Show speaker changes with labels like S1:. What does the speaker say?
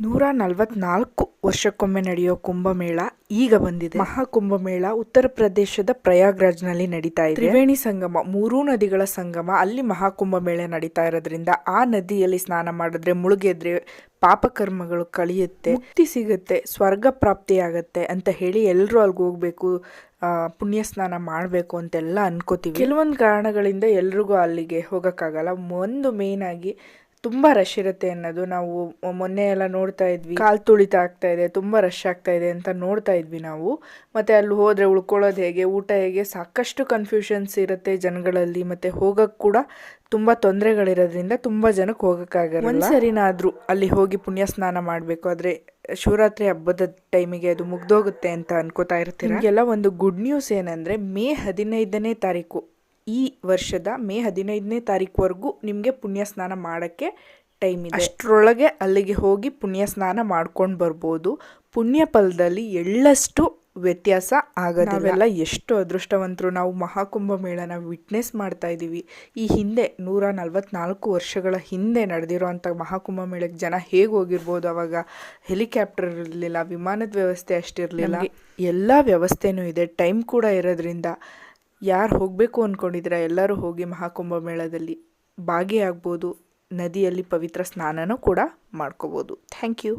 S1: ನೂರ ನಲವತ್ನಾಲ್ಕು ವರ್ಷಕ್ಕೊಮ್ಮೆ ನಡೆಯೋ ಕುಂಭಮೇಳ ಈಗ ಬಂದಿದೆ. ಮಹಾಕುಂಭಮೇಳ ಉತ್ತರ ಪ್ರದೇಶದ ಪ್ರಯಾಗ್ರಾಜ್ನಲ್ಲಿ ನಡೀತಾ ಇದೆ. ತ್ರಿವೇಣಿ ಸಂಗಮ, ಮೂರೂ ನದಿಗಳ ಸಂಗಮ ಅಲ್ಲಿ ಮಹಾಕುಂಭಮೇಳ ನಡೀತಾ ಇರೋದ್ರಿಂದ ಆ ನದಿಯಲ್ಲಿ ಸ್ನಾನ ಮಾಡಿದ್ರೆ ಮುಳುಗೆದ್ರೆ ಪಾಪಕರ್ಮಗಳು ಕಳಿಯುತ್ತೆ, ಮುಕ್ತಿ ಸಿಗುತ್ತೆ, ಸ್ವರ್ಗ ಪ್ರಾಪ್ತಿಯಾಗತ್ತೆ ಅಂತ ಹೇಳಿ ಎಲ್ಲರೂ ಅಲ್ಲಿಗೆ ಹೋಗ್ಬೇಕು ಪುಣ್ಯ ಸ್ನಾನ ಮಾಡಬೇಕು ಅಂತೆಲ್ಲ ಅನ್ಕೋತೀವಿ. ಕೆಲವೊಂದು ಕಾರಣಗಳಿಂದ ಎಲ್ರಿಗೂ ಅಲ್ಲಿಗೆ ಹೋಗೋಕ್ಕಾಗಲ್ಲ. ಒಂದು ಮೇನ್ ಆಗಿ ತುಂಬಾ ರಶ್ ಇರುತ್ತೆ ಅನ್ನೋದು ನಾವು ಮೊನ್ನೆ ಎಲ್ಲ ನೋಡ್ತಾ ಇದ್ವಿ. ಕಾಲ್ ತುಳಿತ ಆಗ್ತಾ ಇದೆ, ತುಂಬಾ ರಶ್ ಆಗ್ತಾ ಇದೆ ಅಂತ ನೋಡ್ತಾ ಇದ್ವಿ ನಾವು. ಮತ್ತೆ ಅಲ್ಲಿ ಹೋದ್ರೆ ಉಳ್ಕೊಳ್ಳೋದು ಹೇಗೆ, ಊಟ ಹೇಗೆ, ಸಾಕಷ್ಟು ಕನ್ಫ್ಯೂಷನ್ಸ್ ಇರುತ್ತೆ ಜನಗಳಲ್ಲಿ. ಮತ್ತೆ ಹೋಗಕ್ ಕೂಡ ತುಂಬಾ ತೊಂದರೆಗಳಿರೋದ್ರಿಂದ ತುಂಬಾ ಜನಕ್ಕೆ ಹೋಗಕ್ಕಾಗಲ್ಲ ಒಂದ್ಸರಿನಾದ್ರೂ ಅಲ್ಲಿ ಹೋಗಿ ಪುಣ್ಯ ಸ್ನಾನ ಮಾಡಬೇಕು. ಆದ್ರೆ ಶಿವರಾತ್ರಿ ಹಬ್ಬದ ಟೈಮಿಗೆ ಅದು ಮುಗ್ದೋಗುತ್ತೆ ಅಂತ ಅನ್ಕೋತಾ ಇರ್ತೀರ? ಎಲ್ಲ ಒಂದು ಗುಡ್ ನ್ಯೂಸ್ ಏನಂದ್ರೆ ಮೇ ಹದಿನೈದನೇ ತಾರೀಕು ಈ ವರ್ಷದ ಮೇ ಹದಿನೈದನೇ ತಾರೀಕುವರೆಗೂ ನಿಮಗೆ ಪುಣ್ಯ ಸ್ನಾನ ಮಾಡೋಕ್ಕೆ ಟೈಮ್ ಇದೆ. ಅಷ್ಟರೊಳಗೆ ಅಲ್ಲಿಗೆ ಹೋಗಿ ಪುಣ್ಯ ಸ್ನಾನ ಮಾಡ್ಕೊಂಡು ಬರ್ಬೋದು. ಪುಣ್ಯ ಫಲದಲ್ಲಿ ಎಳ್ಳಷ್ಟು ವ್ಯತ್ಯಾಸ ಆಗೋದಿಲ್ಲ ನಾವೆಲ್ಲ ಎಷ್ಟು ಅದೃಷ್ಟವಂತರು ನಾವು ಮಹಾಕುಂಭ ಮೇಳನ ವಿಟ್ನೆಸ್ ಮಾಡ್ತಾ ಇದ್ದೀವಿ. ಈ ಹಿಂದೆ ನೂರ ನಲವತ್ನಾಲ್ಕು ವರ್ಷಗಳ ಹಿಂದೆ ನಡೆದಿರುವಂಥ ಮಹಾಕುಂಭ ಮೇಳಕ್ಕೆ ಜನ ಹೇಗೆ ಹೋಗಿರ್ಬೋದು ಅವಾಗ? ಹೆಲಿಕಾಪ್ಟರ್ ಇರಲಿಲ್ಲ ವಿಮಾನದ ವ್ಯವಸ್ಥೆ ಅಷ್ಟಿರಲಿಲ್ಲ. ಎಲ್ಲ ವ್ಯವಸ್ಥೆನೂ ಇದೆ. ಟೈಮ್ ಕೂಡ ಇರೋದ್ರಿಂದ. ಯಾರು ಹೋಗಬೇಕು ಅಂದ್ಕೊಂಡಿದ್ದೀರಾ ಎಲ್ಲರೂ ಹೋಗಿ ಮಹಾಕುಂಭ ಮೇಳದಲ್ಲಿ ಭಾಗಿಯಾಗ್ಬೋದು, ನದಿಯಲ್ಲಿ ಪವಿತ್ರ ಸ್ನಾನನೂ ಕೂಡ ಮಾಡ್ಕೋಬೋದು. Thank you.